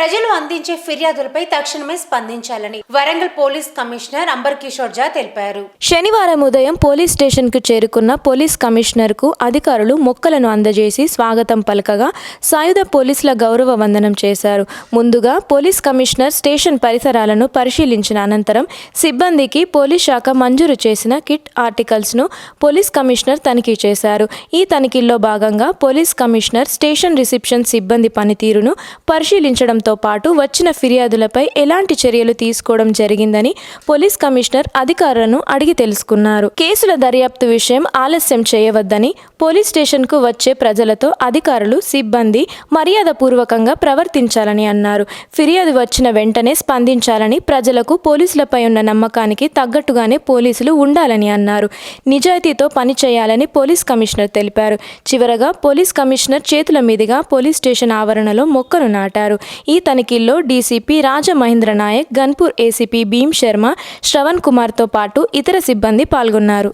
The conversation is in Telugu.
ప్రజలు అందించే ఫిర్యాదులపై తక్షణమే స్పందించాలని Warangal police commissioner amber Kishore Jha తెలిపారు. శనివారం ఉదయం పోలీస్ స్టేషన్కు చేరుకున్న పోలీస్ కమిషనర్కు అధికారులు మొక్కలను అందజేసి స్వాగతం పలకగా సాయుధ పోలీసుల గౌరవ వందనం చేశారు. ముందుగా పోలీస్ కమిషనర్ స్టేషన్ పరిసరాలను పరిశీలించిన అనంతరం సిబ్బందికి పోలీస్ శాఖ మంజూరు చేసిన కిట్ ఆర్టికల్స్ను పోలీస్ కమిషనర్ తనిఖీ చేశారు. ఈ తనిఖీల్లో భాగంగా పోలీస్ కమిషనర్ స్టేషన్ రిసెప్షన్ సిబ్బంది పనితీరును పరిశీలించడంతో పాటు వచ్చిన ఫిర్యాదులపై ఎలాంటి చర్యలు తీసుకోవడం జరిగిందని పోలీస్ కమిషనర్ అధికారులను అడిగి తెలుసుకున్నారు. కేసుల దర్యాప్తు విషయం ఆలస్యం చేయవద్దని పోలీస్ స్టేషన్కు వచ్చే ప్రజలతో అధికారులు సిబ్బంది మర్యాదపూర్వకంగా ప్రవర్తించాలని అన్నారు. ఫిర్యాదు వచ్చిన వెంటనే స్పందించాలని ప్రజలకు పోలీసులపై ఉన్న నమ్మకానికి తగ్గట్టుగానే పోలీసులు ఉండాలని అన్నారు. నిజాయితీతో పనిచేయాలని పోలీస్ కమిషనర్ తెలిపారు. చివరగా పోలీస్ కమిషనర్ చేతుల మీదుగా పోలీస్ స్టేషన్ ఆవరణలో మొక్కను నాటారు. ఈ తనిఖీల్లో డీసీపీ రాజమహేంద్ర నాయక్ గన్పూర్ ఏసీపీ భీమ్ శర్మ శ్రవణ్ కుమార్తో పాటు ఇతర సిబ్బంది పాల్గొన్నారు.